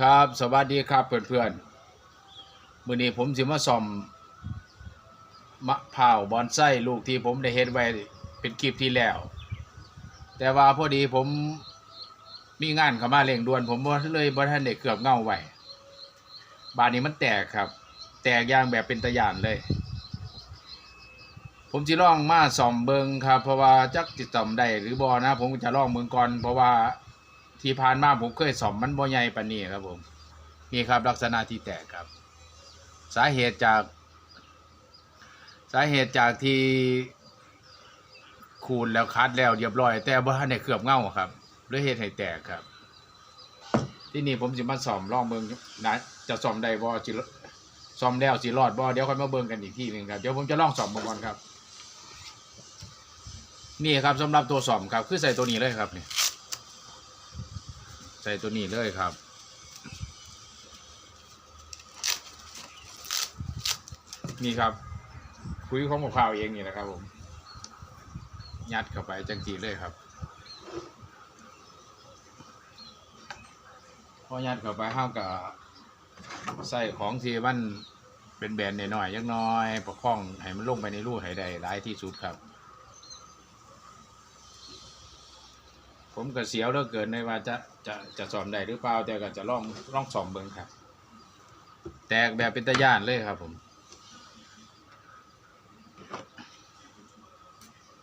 ครับสวัสดีครับเพื่อนๆมื้อนี้ผมสิมาซ่อมมะพร้าวบอนไส้ลูกที่ผมได้เฮ็ดไว้เป็นคลิปที่แล้ว แต่ว่าพอดีผมมีงานเข้ามาเร่งด่วน ผมเลยบ่ทันได้เกือบเงาไว้บานนี้มันแตกครับ แตกอย่างแบบเป็นตะยานเลย ผมสิลองมาซ่อมเบิงครับ เพราะว่าจักสิซ่อมได้หรือบ่นะ ผมจะลองเบิงก่อนเพราะว่า ที่ผ่านมาผมเคยซ่อมมันบ่ใหญ่ปานนี้ครับผมนี่ครับลักษณะที่แตกครับ สาเหตุจาก สาเหตุจากที่ขูดแล้วคัดแล้วเรียบร้อย แต่บ่ทันได้เคลือบเงาครับเลยเฮ็ดให้แตกครับ ที่นี่ผมสิมาซ่อมลองเบิ่งนะจะซ่อมได้บ่สิซ่อมแล้วสิรอดบ่เดี๋ยวค่อยมาเบิ่งกันอีกทีหนึ่งครับเดี๋ยวผมจะลองซ่อมเบิ่งก่อนครับ นี่ครับสำหรับตัวซ่อมครับ คือใส่ตัวนี้เลยครับนี่ ใส่ตัวนี้เลยครับนี่ครับ คุยของมะพร้าวเองนี่นะครับ ผมยัดเข้าไปจังจีเลยครับพอยัดเข้าไปห้ากับใส่ของที่มันเป็นแบนหน่อยๆยักน้อย ประคองให้มันลงไปในรูให้ได้หลายที่สุดครับ ผมก็เสียวเหลือเกินในว่าจะจะจะสอมได้หรือเปล่าแต่ก็จะลองลองสอมเบิ่งครับ แตกแบบเป็นตะย่านเลยครับผม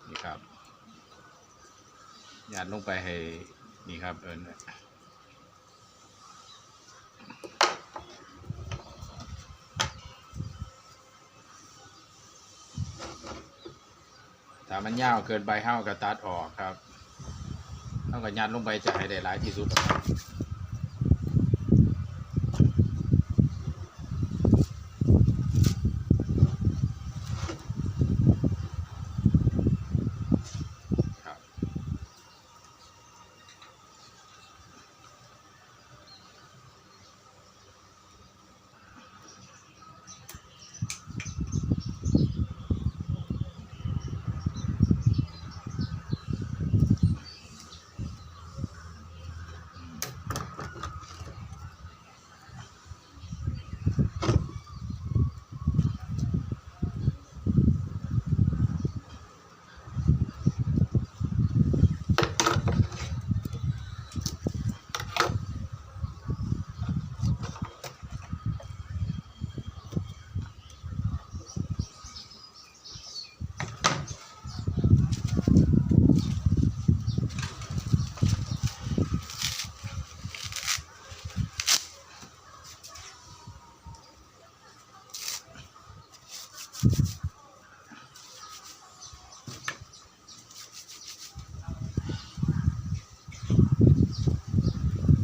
นี่ครับยัดลงไปให้นี่ครับเอิญถ้ามันยาวเกินไปเห้าก็ตัดออกครับ เท่ากับยัดลงไปจะให้ได้หลายที่สุดครับครับ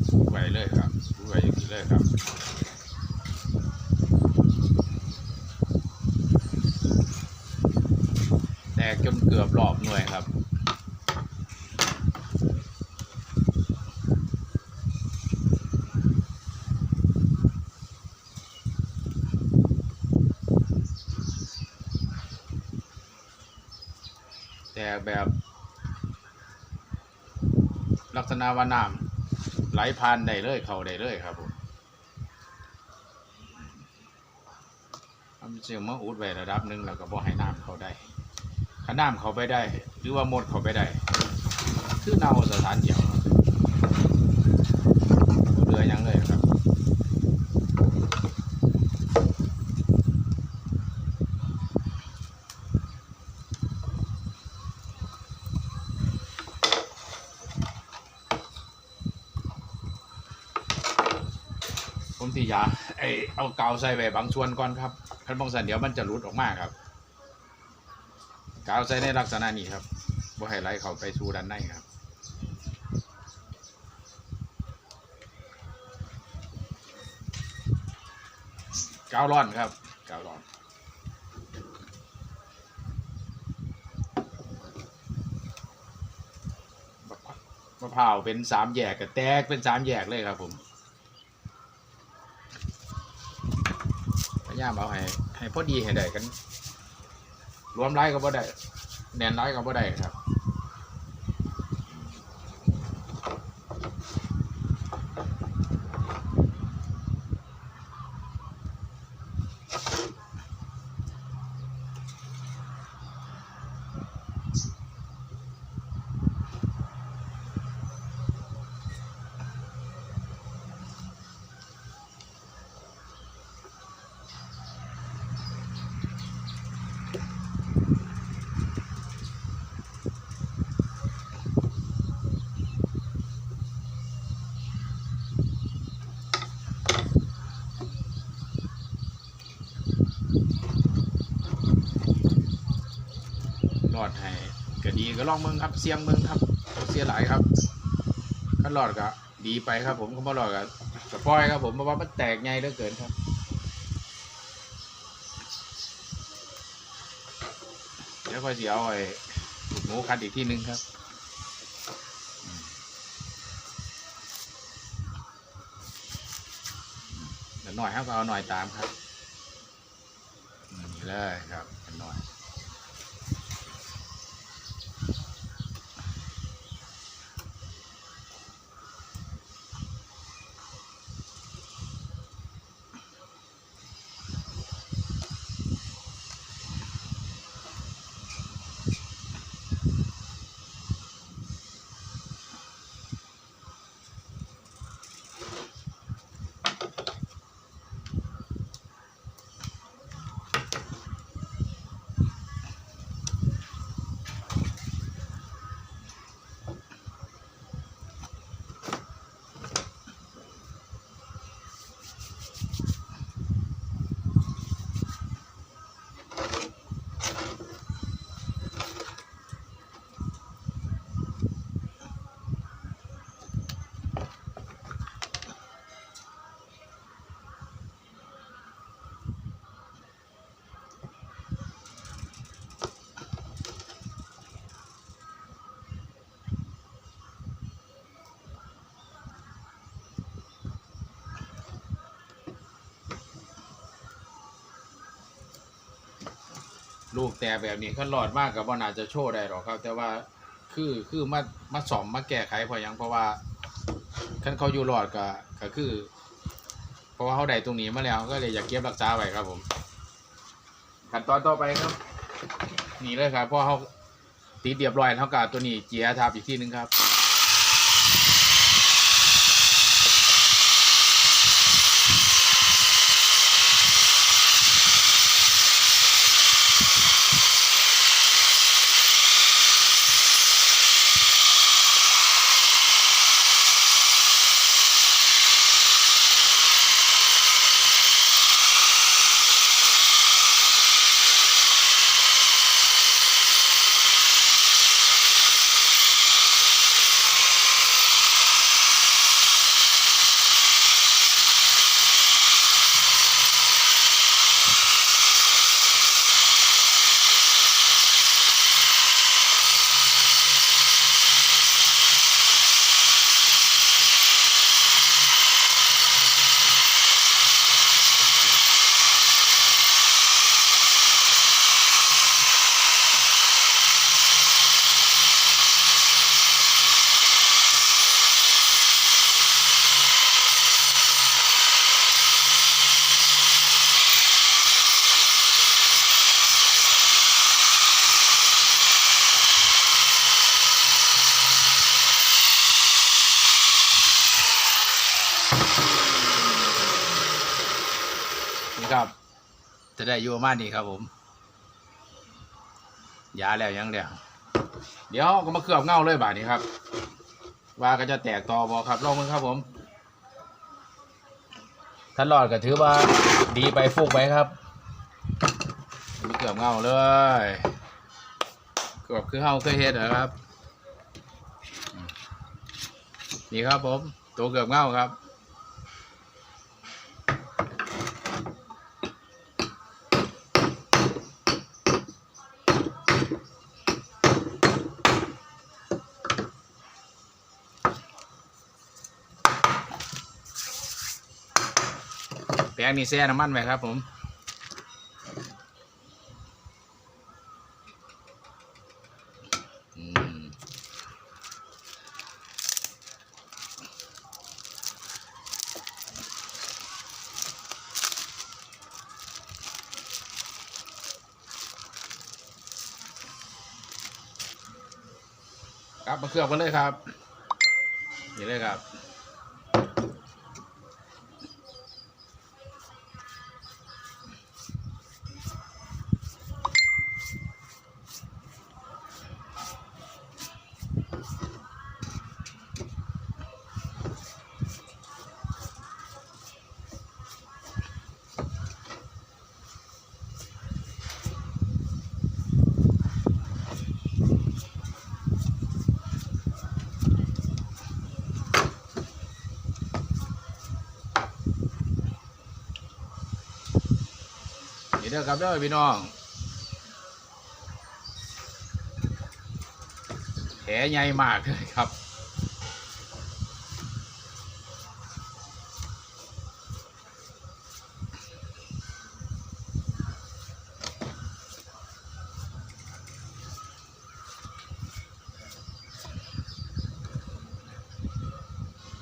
ผูกไว้เลยครับผูกไว้อย่างนี้เลยครับ แตกจนเกือบรอบหน่วยครับแตกแบบลักษณะว่าน้ำไหลผ่านได้เลย เขาได้เลยครับผม เสียงมาอุดไว้ระดับหนึ่งแล้วก็บ่ให้น้ำเขาได้ถ้าน้ำเขาไปได้ หรือว่าหมดเขาไปได้ คือเน่าสถานเดียวครับบ่เหลือยังเลยครับผมที่ยาไอเอากาวใส่ไปบางส่วนก่อนครับ คันบางสันเดี๋ยวมันจะหลุดออกมาครับกาวใส่ในลักษณะนี้ครับบ่ให้ไหลเข้าไปสู่ด้านในครับกาวร้อนครับกาวร้อนมะพร้าวเป็นสามแยกกับแตกเป็นสามแยกเลยครับผม ยายามเอาให้ให้พอดีให้ได้กัน รวมไร้ก็บ่ได้แนนไร้ก็บ่ได้ครับ อดให้ก็ดีก็ลองเมืองครับเสียงเมืองครับเสียหลายครับถ้ารอดก็ดีไปครับ ผมก็บ่รอดก็ก็ปอยครับ ผมเพราะว่ามันแตกใหญ่เหลือเกินครับเดี๋ยวค่อยสิเอาไอ้หมูคัดอีกที่หนึ่งครับเดี๋ยวหน่อยครับเอาหน่อยตามครับนี่เลยครับ ลูกแต่แบบนี้เขาหลอดมากกับว่าน่าจะโชว์ได้หรอกครับ แต่ว่าคือคือมามาสอมมาแก้ไขเพราะยังเพราะว่าคันเขาอยู่หลอดก็ก็คือ เพราะว่าเขาได้ตรงนี้มาแล้วก็เลยอยากเก็บรักษาไว้ครับผมขั้นตอนต่อไปครับ นี่เลยครับเพราะเขาติดเรียบร้อยเท่ากับตัวนี้เจียทับอีกที่หนึงครับ จะได้อยู่ประมาณนี้ครับผมยาแล้วยังแล้วเดี๋ยวก็มาเคลือบเงาเลยบานี้ครับ ว่าก็จะแตกต่อบอครับลองมึงครับผมท่านรอดก็ถือว่าดีไปฟุกไปครับมาเคลือบเงาเลยเกือบคือเฮาเคยเฮ็ดนะครับ นี่ครับผม ตัวเกือบเงาครับ นี่แช่น้ำมันไว้ครับ ผมครับมาเคลือบกันเลยครับ นี่เลยครับ เด้อครับเด้อพี่น้อง แผลใหญ่มากเลยครับ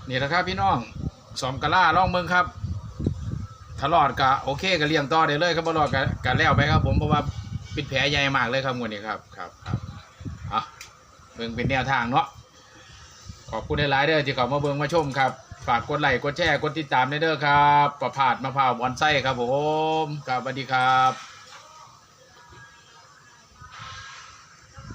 นี่แหละครับพี่น้องสอมกะล่าล่องเมืองครับ ถ้ารอดก็โอเคก็เลี้ยงต่อได้เลยครับบ่รอดก็ก็แล้วไปครับผมเพราะว่าปิดแผลใหญ่มากเลยครับงวดนี้ครับครับครับอะเบิ่งเป็นแนวทางเนาะขอบคุณหลายๆเด้อที่เข้ามาเบิ่งมาชมครับฝากกดไลค์กดแชร์กดติดตามด้เด้อครับ ประพาสมะพร้าวบอนไส้ครับผมครับสวัสดีครับ